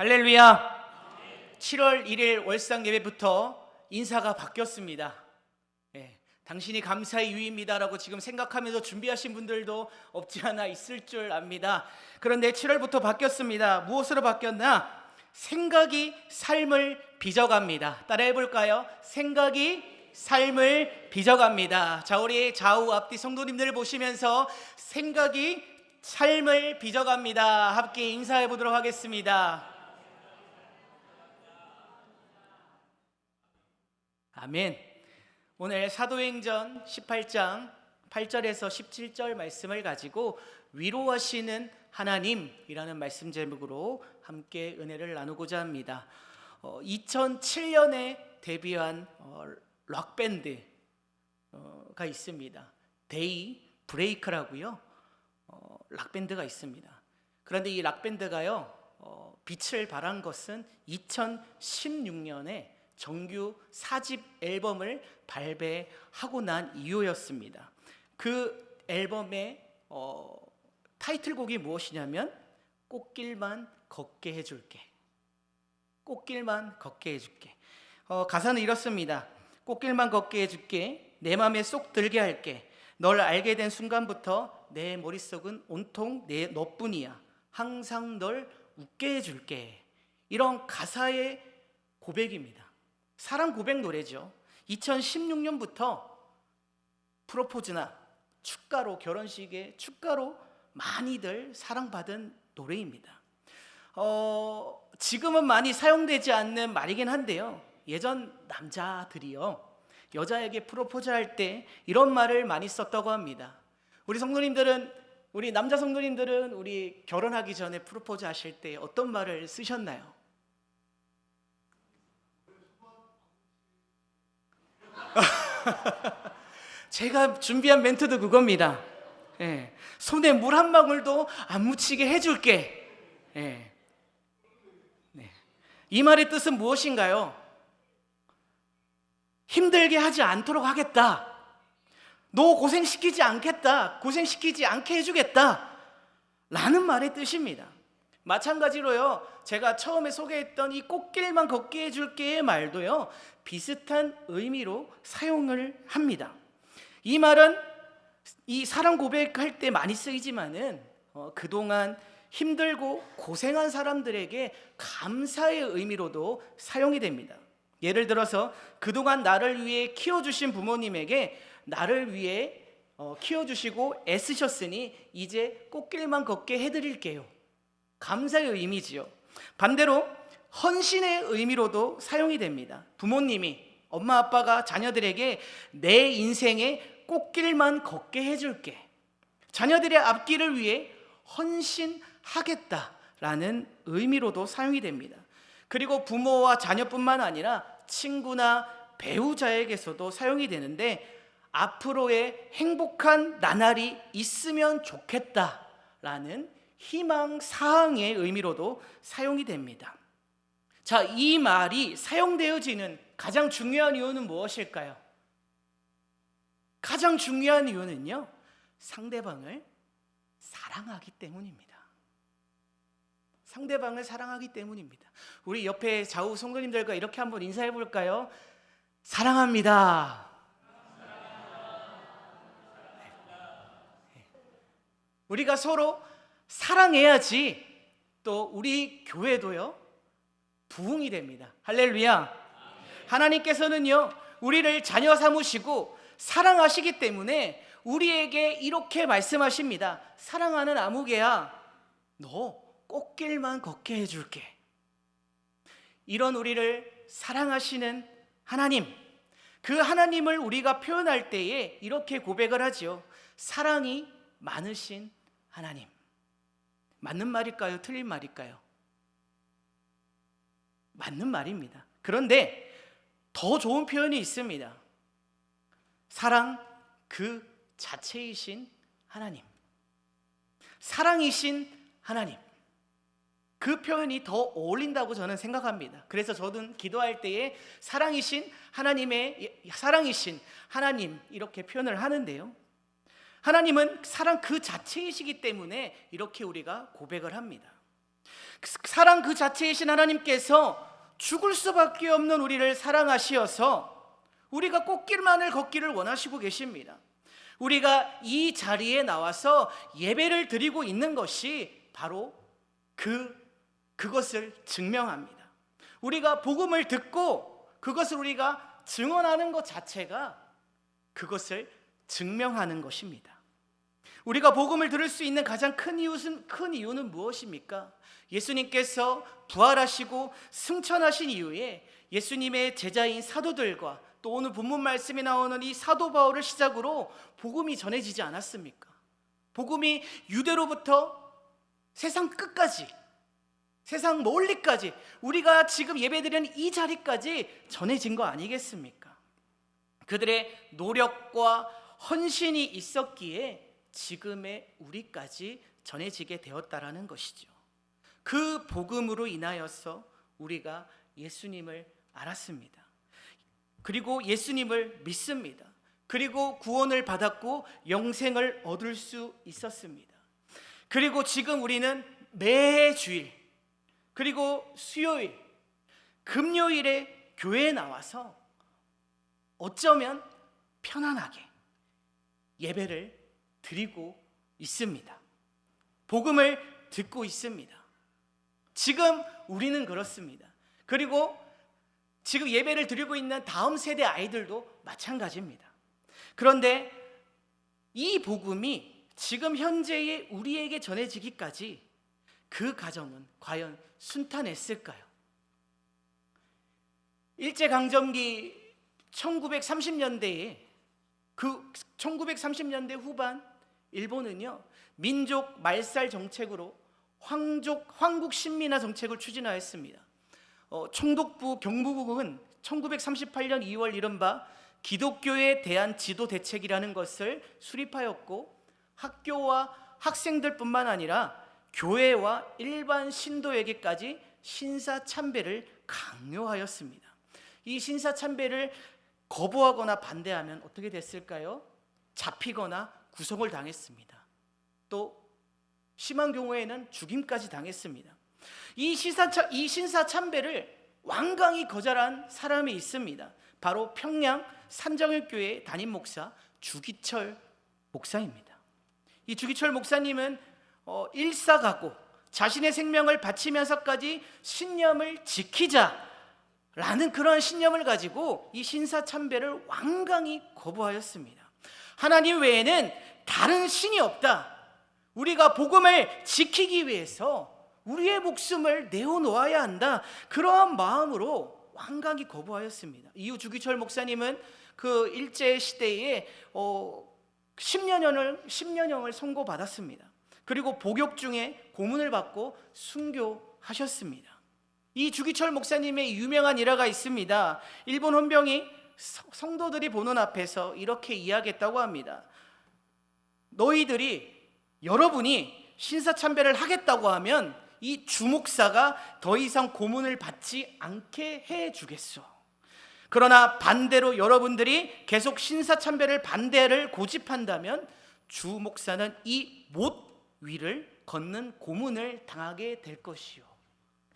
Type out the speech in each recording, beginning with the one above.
할렐루야. 7월 1일 월상 예배부터 인사가 바뀌었습니다. 예, 당신이 감사의 유입니다라고 지금 생각하면서 준비하신 분들도 없지 않아 있을 줄 압니다. 그런데 7월부터 바뀌었습니다. 무엇으로 바뀌었나? 생각이 삶을 빚어갑니다. 따라해 볼까요? 생각이 삶을 빚어갑니다. 자, 우리 좌우 앞뒤 성도님들을 보시면서 생각이 삶을 빚어갑니다. 함께 인사해 보도록 하겠습니다. 아멘. 오늘 사도행전 18장 8절에서 17절 말씀을 가지고 위로하시는 하나님이라는 말씀 제목으로 함께 은혜를 나누고자 합니다. 어, 2007년에 데뷔한 어, 락 밴드가 있습니다. 데이 브레이크라고요. 어, 락 밴드가 있습니다. 그런데 이 락 밴드가요 어, 빛을 발한 것은 2016년에 정규 4집 앨범을 발매하고 난 이후였습니다. 그 앨범의 어, 타이틀곡이 무엇이냐면 꽃길만 걷게 해줄게. 꽃길만 걷게 해줄게. 어, 가사는 이렇습니다. 꽃길만 걷게 해줄게. 내 맘에 쏙 들게 할게. 널 알게 된 순간부터 내 머릿속은 온통 내 너뿐이야. 항상 널 웃게 해줄게. 이런 가사의 고백입니다. 사랑 고백 노래죠. 2016년부터 프로포즈나 축가로 결혼식에 축가로 많이들 사랑받은 노래입니다. 어, 지금은 많이 사용되지 않는 말이긴 한데요. 예전 남자들이요. 여자에게 프로포즈 할 때 이런 말을 많이 썼다고 합니다. 우리 성도님들은 우리 남자 성도님들은 우리 결혼하기 전에 프로포즈 하실 때 어떤 말을 쓰셨나요? 제가 준비한 멘트도 그겁니다. 예. 손에 물 한 방울도 안 묻히게 해줄게. 예. 네. 이 말의 뜻은 무엇인가요? 힘들게 하지 않도록 하겠다. 너 고생시키지 않겠다. 고생시키지 않게 해주겠다. 라는 말의 뜻입니다. 마찬가지로요, 제가 처음에 소개했던 이 꽃길만 걷게 해줄게의 말도요, 비슷한 의미로 사용을 합니다. 이 말은 이 사랑 고백할 때 많이 쓰이지만은 어, 그동안 힘들고 고생한 사람들에게 감사의 의미로도 사용이 됩니다. 예를 들어서 그동안 나를 위해 키워주신 부모님에게 나를 위해 어, 키워주시고 애쓰셨으니 이제 꽃길만 걷게 해드릴게요. 감사의 의미지요. 반대로 헌신의 의미로도 사용이 됩니다. 부모님이 엄마 아빠가 자녀들에게 내 인생에 꽃길만 걷게 해줄게. 자녀들의 앞길을 위해 헌신하겠다라는 의미로도 사용이 됩니다. 그리고 부모와 자녀뿐만 아니라 친구나 배우자에게서도 사용이 되는데 앞으로의 행복한 나날이 있으면 좋겠다라는 희망 사항의 의미로도 사용이 됩니다. 자, 이 말이 사용되어지는 가장 중요한 이유는 무엇일까요? 가장 중요한 이유는요, 상대방을 사랑하기 때문입니다. 상대방을 사랑하기 때문입니다. 우리 옆에 좌우 성도님들과 이렇게 한번 인사해 볼까요? 사랑합니다. 우리가 서로 사랑해야지 또 우리 교회도요 부흥이 됩니다. 할렐루야. 하나님께서는요 우리를 자녀 삼으시고 사랑하시기 때문에 우리에게 이렇게 말씀하십니다. 사랑하는 아무개야, 너 꽃길만 걷게 해줄게. 이런 우리를 사랑하시는 하나님, 그 하나님을 우리가 표현할 때에 이렇게 고백을 하지요. 사랑이 많으신 하나님. 맞는 말일까요? 틀린 말일까요? 맞는 말입니다. 그런데 더 좋은 표현이 있습니다. 사랑 그 자체이신 하나님. 사랑이신 하나님. 그 표현이 더 어울린다고 저는 생각합니다. 그래서 저는 기도할 때에 사랑이신 하나님의 사랑이신 하나님 이렇게 표현을 하는데요. 하나님은 사랑 그 자체이시기 때문에 이렇게 우리가 고백을 합니다. 사랑 그 자체이신 하나님께서 죽을 수밖에 없는 우리를 사랑하시어서 우리가 꽃길만을 걷기를 원하시고 계십니다. 우리가 이 자리에 나와서 예배를 드리고 있는 것이 바로 그 그것을 증명합니다. 우리가 복음을 듣고 그것을 우리가 증언하는 것 자체가 그것을 증명하는 것입니다. 우리가 복음을 들을 수 있는 가장 큰 이유는 큰 이유는 무엇입니까? 예수님께서 부활하시고 승천하신 이후에 예수님의 제자인 사도들과 또 오늘 본문 말씀에 나오는 이 사도 바울을 시작으로 복음이 전해지지 않았습니까? 복음이 유대로부터 세상 끝까지 세상 멀리까지 우리가 지금 예배드리는 이 자리까지 전해진 거 아니겠습니까? 그들의 노력과 헌신이 있었기에 지금의 우리까지 전해지게 되었다라는 것이죠. 그 복음으로 인하여서 우리가 예수님을 알았습니다. 그리고 예수님을 믿습니다. 그리고 구원을 받았고 영생을 얻을 수 있었습니다. 그리고 지금 우리는 매 주일 그리고 수요일 금요일에 교회에 나와서 어쩌면 편안하게 예배를 드리고 있습니다. 복음을 듣고 있습니다. 지금 우리는 그렇습니다. 그리고 지금 예배를 드리고 있는 다음 세대 아이들도 마찬가지입니다. 그런데 이 복음이 지금 현재의 우리에게 전해지기까지 그 과정은 과연 순탄했을까요? 일제강점기 1930년대에 그 1930년대 후반 일본은요 민족 말살 정책으로 황족 황국 신민화 정책을 추진하였습니다. 어, 총독부 경부국은 1938년 2월 이른바 기독교에 대한 지도 대책이라는 것을 수립하였고 학교와 학생들뿐만 아니라 교회와 일반 신도에게까지 신사 참배를 강요하였습니다. 이 신사 참배를 거부하거나 반대하면 어떻게 됐을까요? 잡히거나 구속을 당했습니다. 또 심한 경우에는 죽임까지 당했습니다. 이 시사 이 신사 참배를 완강히 거절한 사람이 있습니다. 바로 평양 산정일교회 담임 목사 주기철 목사입니다. 이 주기철 목사님은 어, 일사가고 자신의 생명을 바치면서까지 신념을 지키자라는 그러한 신념을 가지고 이 신사 참배를 완강히 거부하였습니다. 하나님 외에는 다른 신이 없다. 우리가 복음을 지키기 위해서 우리의 목숨을 내어놓아야 한다. 그러한 마음으로 완강히 거부하였습니다. 이후 주기철 목사님은 그 일제 시대에 어, 10년형을 10년형을 선고받았습니다. 그리고 복역 중에 고문을 받고 순교하셨습니다. 이 주기철 목사님의 유명한 일화가 있습니다. 일본 헌병이 성도들이 보는 앞에서 이렇게 이야기했다고 합니다. 너희들이 여러분이 신사참배를 하겠다고 하면 이 주목사가 더 이상 고문을 받지 않게 해 주겠소. 그러나 반대로 여러분들이 계속 신사참배를 반대를 고집한다면 주목사는 이 못 위를 걷는 고문을 당하게 될 것이요.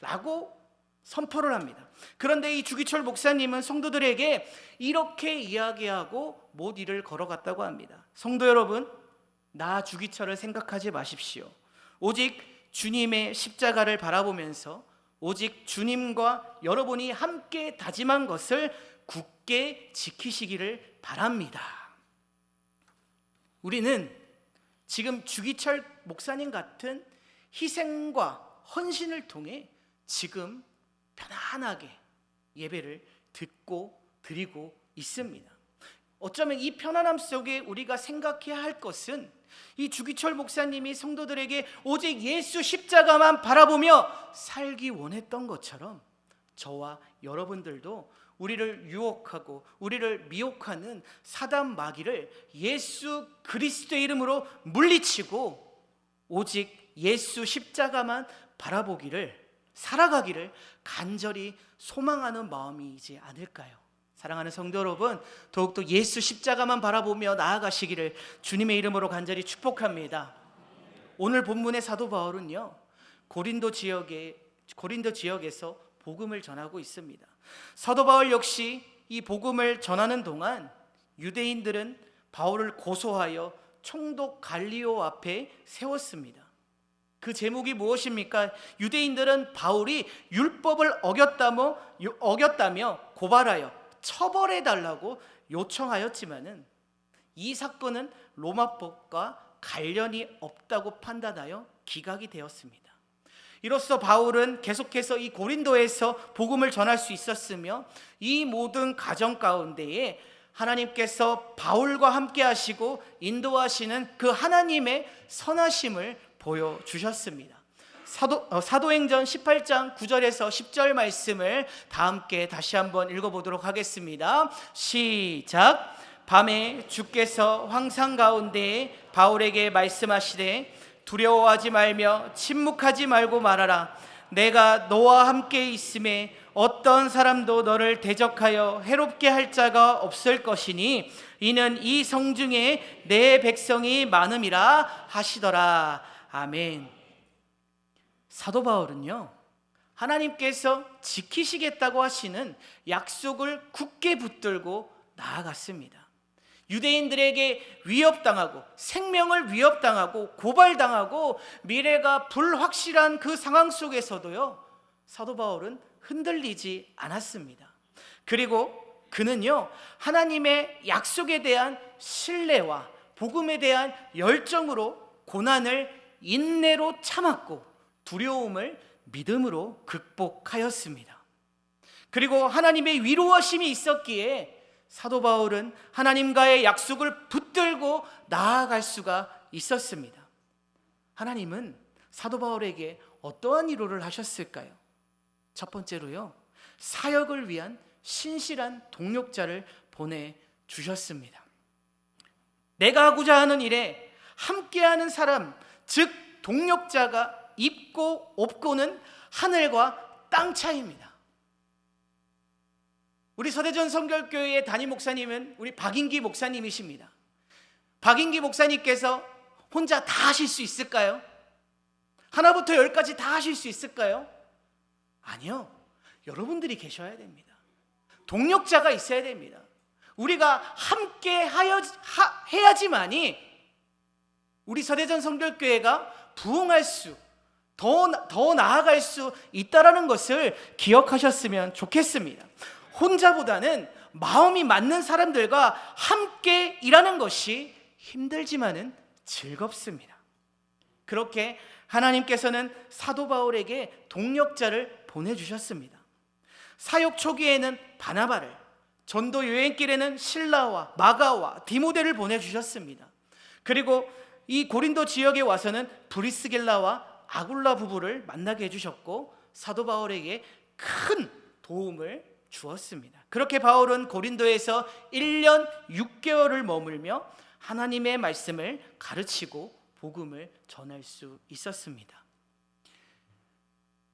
라고 선포를 합니다. 그런데 이 주기철 목사님은 성도들에게 이렇게 이야기하고 못 위를 걸어갔다고 합니다. 성도 여러분, 나 주기철을 생각하지 마십시오. 오직 주님의 십자가를 바라보면서 오직 주님과 여러분이 함께 다짐한 것을 굳게 지키시기를 바랍니다. 우리는 지금 주기철 목사님 같은 희생과 헌신을 통해 지금 편안하게 예배를 듣고 드리고 있습니다. 어쩌면 이 편안함 속에 우리가 생각해야 할 것은 이 주기철 목사님이 성도들에게 오직 예수 십자가만 바라보며 살기 원했던 것처럼 저와 여러분들도 우리를 유혹하고 우리를 미혹하는 사단 마귀를 예수 그리스도의 이름으로 물리치고 오직 예수 십자가만 바라보기를 살아가기를 간절히 소망하는 마음이지 않을까요? 사랑하는 성도 여러분, 더욱더 예수 십자가만 바라보며 나아가시기를 주님의 이름으로 간절히 축복합니다. 오늘 본문의 사도 바울은요, 고린도 지역에 고린도 지역에서 복음을 전하고 있습니다. 사도 바울 역시 이 복음을 전하는 동안 유대인들은 바울을 고소하여 총독 갈리오 앞에 세웠습니다. 그 제목이 무엇입니까? 유대인들은 바울이 율법을 어겼다며, 어겼다며 고발하여 처벌해 달라고 요청하였지만은 이 사건은 로마법과 관련이 없다고 판단하여 기각이 되었습니다. 이로써 바울은 계속해서 이 고린도에서 복음을 전할 수 있었으며 이 모든 가정 가운데에 하나님께서 바울과 함께 하시고 인도하시는 그 하나님의 선하심을 보여 주셨습니다. 사도, 어, 사도행전 18장 9절에서 10절 말씀을 다 함께 다시 한번 읽어보도록 하겠습니다. 시작. 밤에 주께서 황상 가운데 바울에게 말씀하시되 두려워하지 말며 침묵하지 말고 말하라. 내가 너와 함께 있음에 어떤 사람도 너를 대적하여 해롭게 할 자가 없을 것이니 이는 이 성중에 내 백성이 많음이라 하시더라. 아멘. 사도 바울은요. 하나님께서 지키시겠다고 하시는 약속을 굳게 붙들고 나아갔습니다. 유대인들에게 위협당하고 생명을 위협당하고 고발당하고 미래가 불확실한 그 상황 속에서도요. 사도 바울은 흔들리지 않았습니다. 그리고 그는요. 하나님의 약속에 대한 신뢰와 복음에 대한 열정으로 고난을 인내로 참았고 두려움을 믿음으로 극복하였습니다. 그리고 하나님의 위로하심이 있었기에 사도 바울은 하나님과의 약속을 붙들고 나아갈 수가 있었습니다. 하나님은 사도 바울에게 어떠한 위로를 하셨을까요? 첫 번째로요. 사역을 위한 신실한 동력자를 보내 주셨습니다. 내가 하고자 하는 일에 함께하는 사람, 즉 동력자가 있고 없고는 하늘과 땅 차이입니다. 우리 서대전 성결교회의 담임 목사님은 우리 박인기 목사님이십니다. 박인기 목사님께서 혼자 다 하실 수 있을까요? 하나부터 열까지 다 하실 수 있을까요? 아니요. 여러분들이 계셔야 됩니다. 동력자가 있어야 됩니다. 우리가 함께 하여, 하, 해야지만이 우리 서대전 성결교회가 부흥할 수, 더, 더 나아갈 수 있다라는 것을 기억하셨으면 좋겠습니다. 혼자보다는 마음이 맞는 사람들과 함께 일하는 것이 힘들지만은 즐겁습니다. 그렇게 하나님께서는 사도 바울에게 동력자를 보내주셨습니다. 사역 초기에는 바나바를, 전도 여행길에는 신라와 마가와 디모데를 보내주셨습니다. 그리고 이 고린도 지역에 와서는 브리스겔라와 아굴라 부부를 만나게 해주셨고 사도 바울에게 큰 도움을 주었습니다. 그렇게 바울은 고린도에서 1년 6개월을 머물며 하나님의 말씀을 가르치고 복음을 전할 수 있었습니다.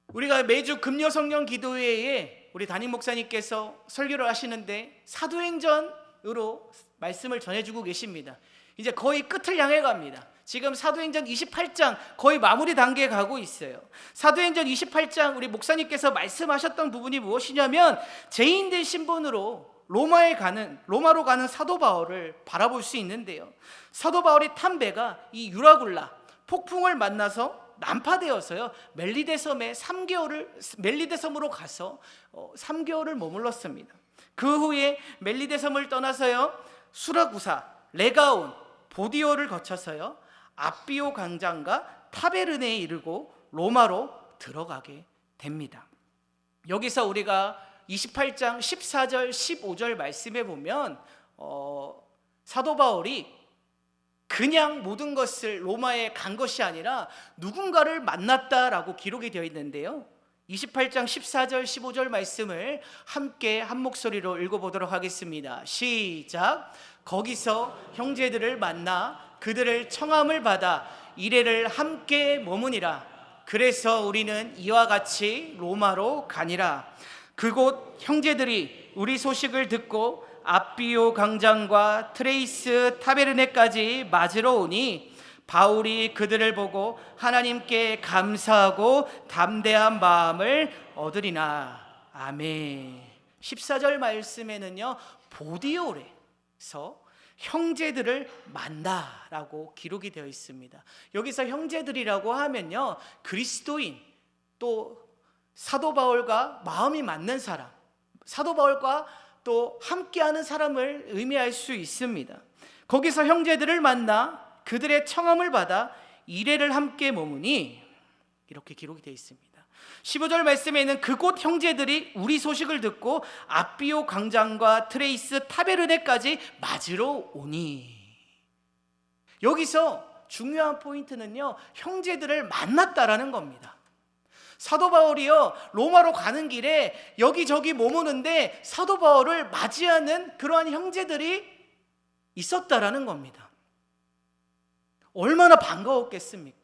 우리가 매주 금요 성령 기도회에 우리 담임 목사님께서 설교를 하시는데 사도행전으로 말씀을 전해주고 계십니다. 이제 거의 끝을 향해 갑니다. 지금 사도행전 28장 거의 마무리 단계에 가고 있어요. 사도행전 28장 우리 목사님께서 말씀하셨던 부분이 무엇이냐면 죄인된 신분으로 로마에 가는 로마로 가는 사도 바울을 바라볼 수 있는데요. 사도 바울이 탄 배가 이 유라굴라 폭풍을 만나서 난파되어서요. 멜리데 섬에 3개월을 멜리데 섬으로 가서 3개월을 머물렀습니다. 그 후에 멜리데 섬을 떠나서요. 수라구사, 레가온, 보디오를 거쳐서요. 아비오 강장과 타베르네에 이르고 로마로 들어가게 됩니다. 여기서 우리가 28장 14절 15절 말씀에 보면 어, 사도 바울이 그냥 모든 것을 로마에 간 것이 아니라 누군가를 만났다라고 기록이 되어 있는데요. 28장 14절 15절 말씀을 함께 한 목소리로 읽어보도록 하겠습니다. 시작. 거기서 형제들을 만나 그들을 청함을 받아 이래를 함께 머무니라. 그래서 우리는 이와 같이 로마로 가니라. 그곳 형제들이 우리 소식을 듣고 아비오 강장과 트레이스 타베르네까지 맞으러 오니 바울이 그들을 보고 하나님께 감사하고 담대한 마음을 얻으리나 아멘 14절 말씀에는요 보디오레서 형제들을 만나라고 기록이 되어 있습니다 여기서 형제들이라고 하면요 그리스도인 또 사도 바울과 마음이 맞는 사람 사도 바울과 또 함께하는 사람을 의미할 수 있습니다. 거기서 형제들을 만나 그들의 청함을 받아 이래를 함께 머무니 이렇게 기록이 되어 있습니다. 15절 말씀에는 그곳 형제들이 우리 소식을 듣고 아비오 광장과 트레이스 타베르네까지 맞으러 오니 여기서 중요한 포인트는요 형제들을 만났다라는 겁니다. 사도 바울이요 로마로 가는 길에 여기저기 머무는데 사도 바울을 맞이하는 그러한 형제들이 있었다라는 겁니다. 얼마나 반가웠겠습니까?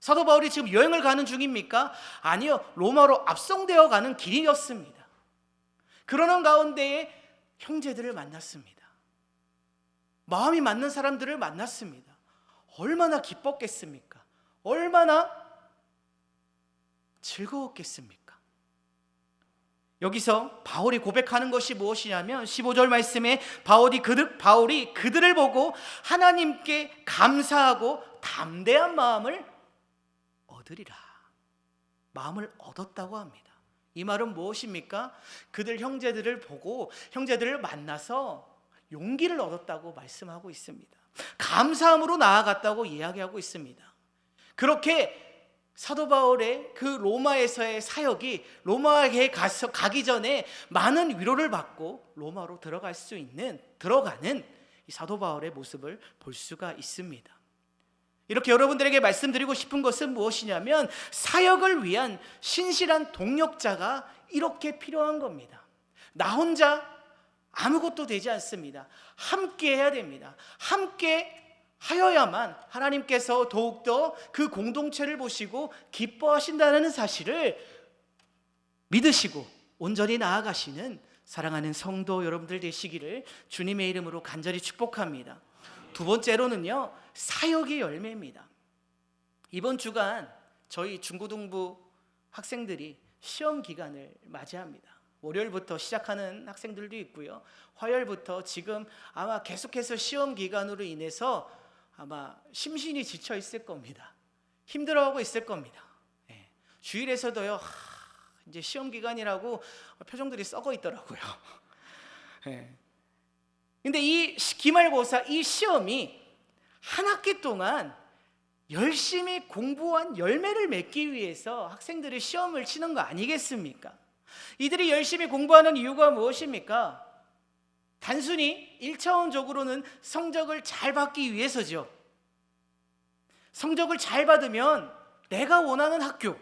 사도 바울이 지금 여행을 가는 중입니까? 아니요 로마로 압송되어 가는 길이었습니다. 그러는 가운데에 형제들을 만났습니다. 마음이 맞는 사람들을 만났습니다. 얼마나 기뻤겠습니까? 얼마나 즐거웠겠습니까? 여기서 바울이 고백하는 것이 무엇이냐면 15절 말씀에 바울이 그들 바울이 그들을 보고 하나님께 감사하고 담대한 마음을 얻으리라. 마음을 얻었다고 합니다. 이 말은 무엇입니까? 그들 형제들을 보고 형제들을 만나서 용기를 얻었다고 말씀하고 있습니다. 감사함으로 나아갔다고 이야기하고 있습니다. 그렇게 사도 바울의 그 로마에서의 사역이 로마에 가서 가기 전에 많은 위로를 받고 로마로 들어갈 수 있는 들어가는 이 사도 바울의 모습을 볼 수가 있습니다. 이렇게 여러분들에게 말씀드리고 싶은 것은 무엇이냐면 사역을 위한 신실한 동력자가 이렇게 필요한 겁니다. 나 혼자 아무것도 되지 않습니다. 함께 해야 됩니다. 함께 하여야만 하나님께서 더욱더 그 공동체를 보시고 기뻐하신다는 사실을 믿으시고 온전히 나아가시는 사랑하는 성도 여러분들 되시기를 주님의 이름으로 간절히 축복합니다. 두 번째로는요, 사역의 열매입니다. 이번 주간 저희 중고등부 학생들이 시험 기간을 맞이합니다. 월요일부터 시작하는 학생들도 있고요. 화요일부터 지금 아마 계속해서 시험 기간으로 인해서 아마 심신이 지쳐 있을 겁니다. 힘들어하고 있을 겁니다. 예. 주일에서도요. 하, 이제 시험 기간이라고 표정들이 썩어 있더라고요. 예. 근데 이 기말고사 이 시험이 한 학기 동안 열심히 공부한 열매를 맺기 위해서 학생들이 시험을 치는 거 아니겠습니까? 이들이 열심히 공부하는 이유가 무엇입니까? 단순히 1차원적으로는 성적을 잘 받기 위해서죠. 성적을 잘 받으면 내가 원하는 학교,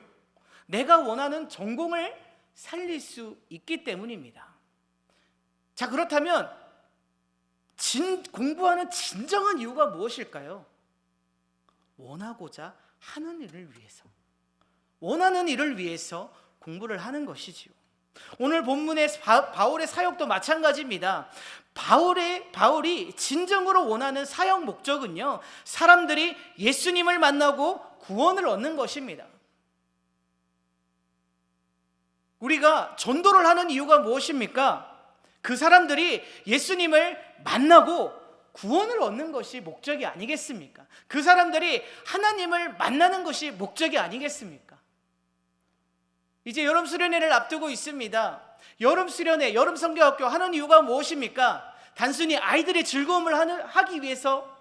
내가 원하는 전공을 살릴 수 있기 때문입니다. 자, 그렇다면 진, 공부하는 진정한 이유가 무엇일까요? 원하고자 하는 일을 위해서. 원하는 일을 위해서 공부를 하는 것이지요. 오늘 본문의 바 울의 사역도 마찬가지입니다. 바울의 바울이 진정으로 원하는 사역 목적은요. 사람들이 예수님을 만나고 구원을 얻는 것입니다. 우리가 전도를 하는 이유가 무엇입니까? 그 사람들이 예수님을 만나고 구원을 얻는 것이 목적이 아니겠습니까? 그 사람들이 하나님을 만나는 것이 목적이 아니겠습니까? 이제 여름 수련회를 앞두고 있습니다. 여름 수련회, 여름 성경학교 하는 이유가 무엇입니까? 단순히 아이들의 즐거움을 하기 위해서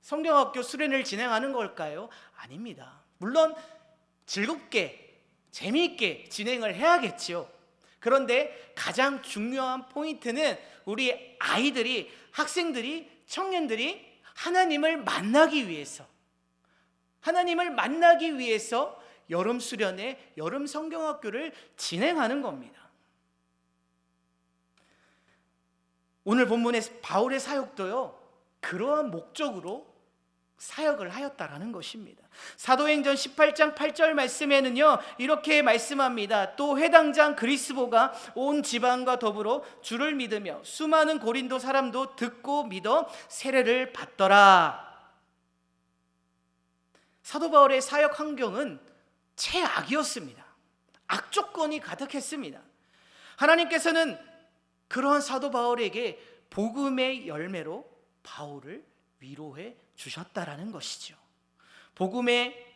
성경학교 수련회를 진행하는 걸까요? 아닙니다. 물론 즐겁게, 재미있게 진행을 해야겠지요. 그런데 가장 중요한 포인트는 우리 아이들이, 학생들이, 청년들이 하나님을 만나기 위해서, 하나님을 만나기 위해서 여름 수련회, 여름 성경학교를 진행하는 겁니다. 오늘 본문의 바울의 사역도요. 그러한 목적으로 사역을 하였다라는 것입니다. 사도행전 18장 8절 말씀에는요. 이렇게 말씀합니다. 또 회당장 그리스보가 온 지방과 더불어 주를 믿으며 수많은 고린도 사람도 듣고 믿어 세례를 받더라. 사도 바울의 사역 환경은 최악이었습니다. 악조건이 가득했습니다. 하나님께서는 그러한 사도 바울에게 복음의 열매로 바울을 위로해 주셨다라는 것이죠. 복음의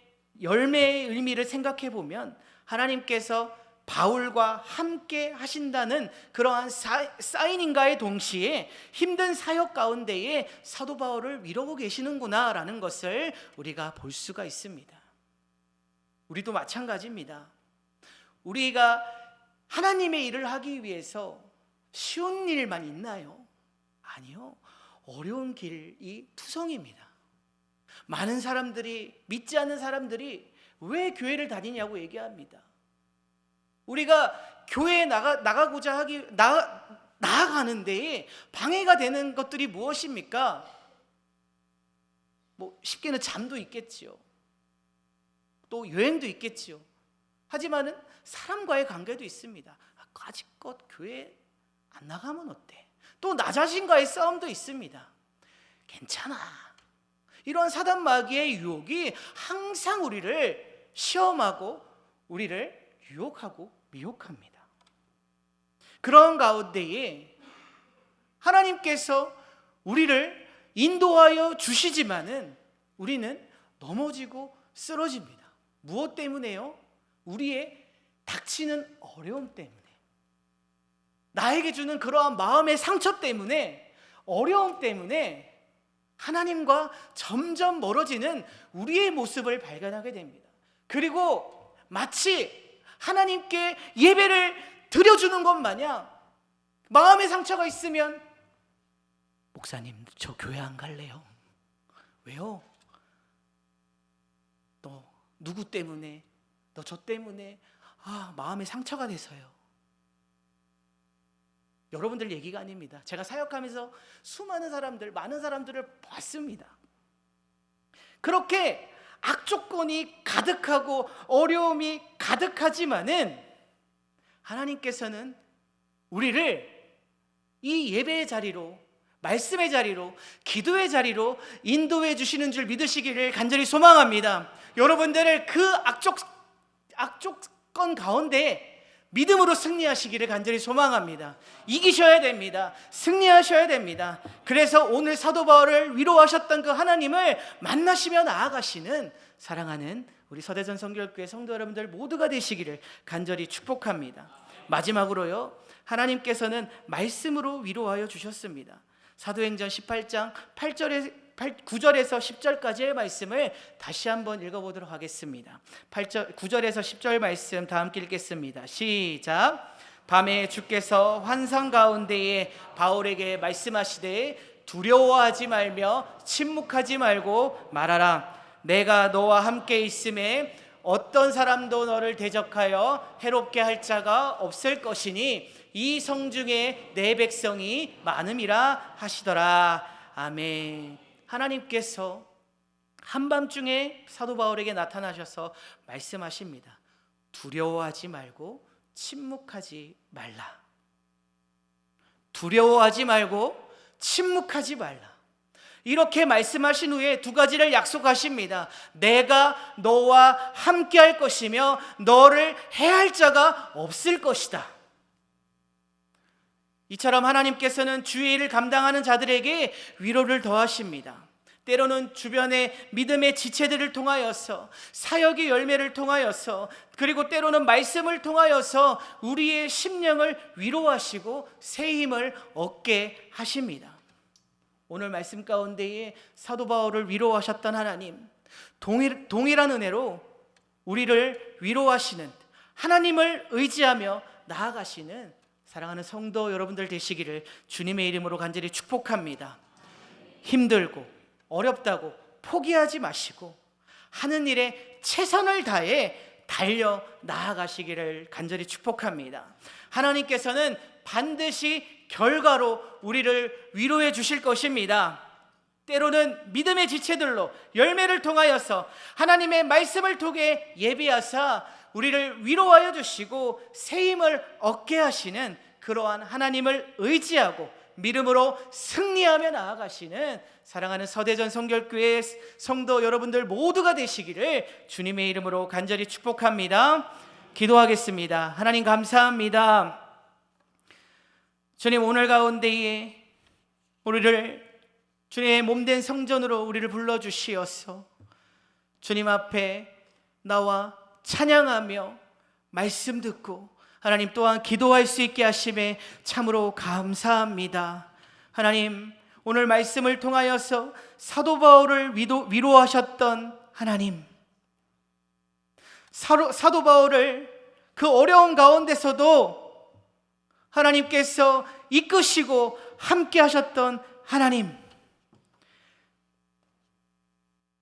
열매의 의미를 생각해 보면 하나님께서 바울과 함께 하신다는 그러한 사, 사인인가의 동시에 힘든 사역 가운데에 사도 바울을 위로하고 계시는구나라는 것을 우리가 볼 수가 있습니다. 우리도 마찬가지입니다. 우리가 하나님의 일을 하기 위해서 쉬운 일만 있나요? 아니요. 어려운 길이 투성입니다. 많은 사람들이 믿지 않는 사람들이 왜 교회를 다니냐고 얘기합니다. 우리가 교회에 나가 나가고자 하기 나 나아가는데 방해가 되는 것들이 무엇입니까? 뭐 쉽게는 잠도 있겠지요. 또 여행도 있겠지요. 하지만은 사람과의 관계도 있습니다. 아, 까짓것 교회 안 나가면 어때? 또 나 자신과의 싸움도 있습니다. 괜찮아. 이런 사단 마귀의 유혹이 항상 우리를 시험하고 우리를 유혹하고 미혹합니다. 그런 가운데에 하나님께서 우리를 인도하여 주시지만은 우리는 넘어지고 쓰러집니다. 무엇 때문에요? 우리의 닥치는 어려움 때문에. 나에게 주는 그러한 마음의 상처 때문에, 어려움 때문에 하나님과 점점 멀어지는 우리의 모습을 발견하게 됩니다. 그리고 마치 하나님께 예배를 드려주는 것 마냥 마음의 상처가 있으면 목사님 저 교회 안 갈래요. 왜요? 너 누구 때문에 너 저 때문에 아 마음에 상처가 돼서요. 여러분들 얘기가 아닙니다. 제가 사역하면서 수많은 사람들, 많은 사람들을 봤습니다. 그렇게 악조건이 가득하고 어려움이 가득하지만은 하나님께서는 우리를 이 예배의 자리로 말씀의 자리로 기도의 자리로 인도해 주시는 줄 믿으시기를 간절히 소망합니다. 여러분들을 그 악적 악조건 가운데 믿음으로 승리하시기를 간절히 소망합니다. 이기셔야 됩니다. 승리하셔야 됩니다. 그래서 오늘 사도 바울을 위로하셨던 그 하나님을 만나시며 나아가시는 사랑하는 우리 서대전 성결교회 성도 여러분들 모두가 되시기를 간절히 축복합니다. 마지막으로요. 하나님께서는 말씀으로 위로하여 주셨습니다. 사도행전 18장 8절에 8, 9절에서 10절까지의 말씀을 다시 한번 읽어보도록 하겠습니다. 8절, 9절에서 10절 말씀 다 함께 읽겠습니다. 시작. 밤에 주께서 환상 가운데에 바울에게 말씀하시되 두려워하지 말며 침묵하지 말고 말하라. 내가 너와 함께 있음에 어떤 사람도 너를 대적하여 해롭게 할 자가 없을 것이니 이 성중에 내 백성이 많음이라 하시더라. 아멘. 하나님께서 한밤중에 사도 바울에게 나타나셔서 말씀하십니다. 두려워하지 말고 침묵하지 말라. 두려워하지 말고 침묵하지 말라. 이렇게 말씀하신 후에 두 가지를 약속하십니다. 내가 너와 함께 할 것이며 너를 해할 자가 없을 것이다. 이처럼 하나님께서는 주의 일을 감당하는 자들에게 위로를 더하십니다. 때로는 주변의 믿음의 지체들을 통하여서 사역의 열매를 통하여서 그리고 때로는 말씀을 통하여서 우리의 심령을 위로하시고 새 힘을 얻게 하십니다. 오늘 말씀 가운데에 사도 바울을 위로하셨던 하나님 동일, 동일한 은혜로 우리를 위로하시는 하나님을 의지하며 나아가시는 사랑하는 성도 여러분들 되시기를 주님의 이름으로 간절히 축복합니다. 힘들고 어렵다고 포기하지 마시고 하는 일에 최선을 다해 달려 나아가시기를 간절히 축복합니다. 하나님께서는 반드시 결과로 우리를 위로해 주실 것입니다. 때로는 믿음의 지체들로 열매를 통하여서 하나님의 말씀을 통해 예비하사 우리를 위로하여 주시고 새 힘을 얻게 하시는 그러한 하나님을 의지하고 믿음으로 승리하며 나아가시는 사랑하는 서대전 성결교회 성도 여러분들 모두가 되시기를 주님의 이름으로 간절히 축복합니다. 기도하겠습니다. 하나님 감사합니다. 주님 오늘 가운데에 우리를 주님의 몸된 성전으로 우리를 불러 주시어서 주님 앞에 나와 찬양하며 말씀 듣고 하나님 또한 기도할 수 있게 하심에 참으로 감사합니다. 하나님 오늘 말씀을 통하여서 사도 바울을 위도, 위로하셨던 하나님 사도, 사도 바울을 그 어려운 가운데서도 하나님께서 이끄시고 함께 하셨던 하나님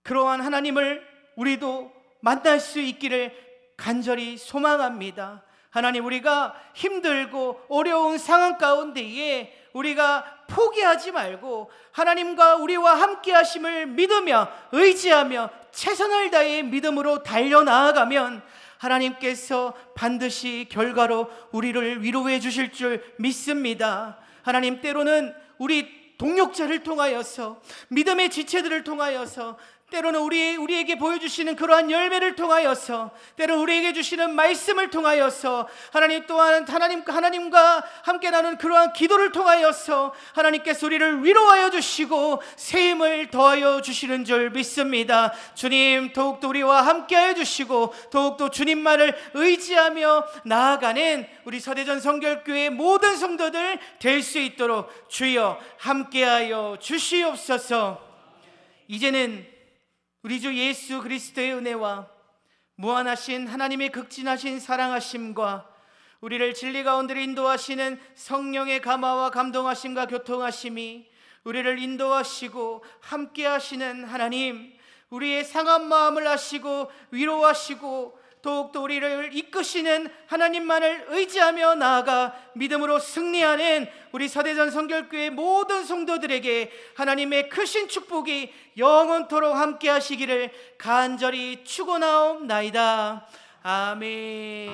그러한 하나님을 우리도 만날 수 있기를 간절히 소망합니다. 하나님 우리가 힘들고 어려운 상황 가운데에 우리가 포기하지 말고 하나님과 우리와 함께 하심을 믿으며 의지하며 최선을 다해 믿음으로 달려 나아가면 하나님께서 반드시 결과로 우리를 위로해 주실 줄 믿습니다. 하나님 때로는 우리 동력자를 통하여서 믿음의 지체들을 통하여서 때로는 우리 우리에게 보여주시는 그러한 열매를 통하여서 때로 우리에게 주시는 말씀을 통하여서 하나님 또한 하나님 하나님과 함께 나눈 그러한 기도를 통하여서 하나님께서 우리를 위로하여 주시고 새 힘을 더하여 주시는 줄 믿습니다. 주님 더욱더 우리와 함께하여 주시고 더욱더 주님만을 의지하며 나아가는 우리 서대전 성결교회 모든 성도들 될 수 있도록 주여 함께하여 주시옵소서. 이제는 우리 주 예수 그리스도의 은혜와 무한하신 하나님의 극진하신 사랑하심과 우리를 진리 가운데 인도하시는 성령의 감화와 감동하심과 교통하심이 우리를 인도하시고 함께 하시는 하나님 우리의 상한 마음을 아시고 위로하시고 더욱더 우리를 이끄시는 하나님만을 의지하며 나아가 믿음으로 승리하는 우리 서대전 성결교회 모든 성도들에게 하나님의 크신 축복이 영원토록 함께 하시기를 간절히 축원하옵나이다. 아멘.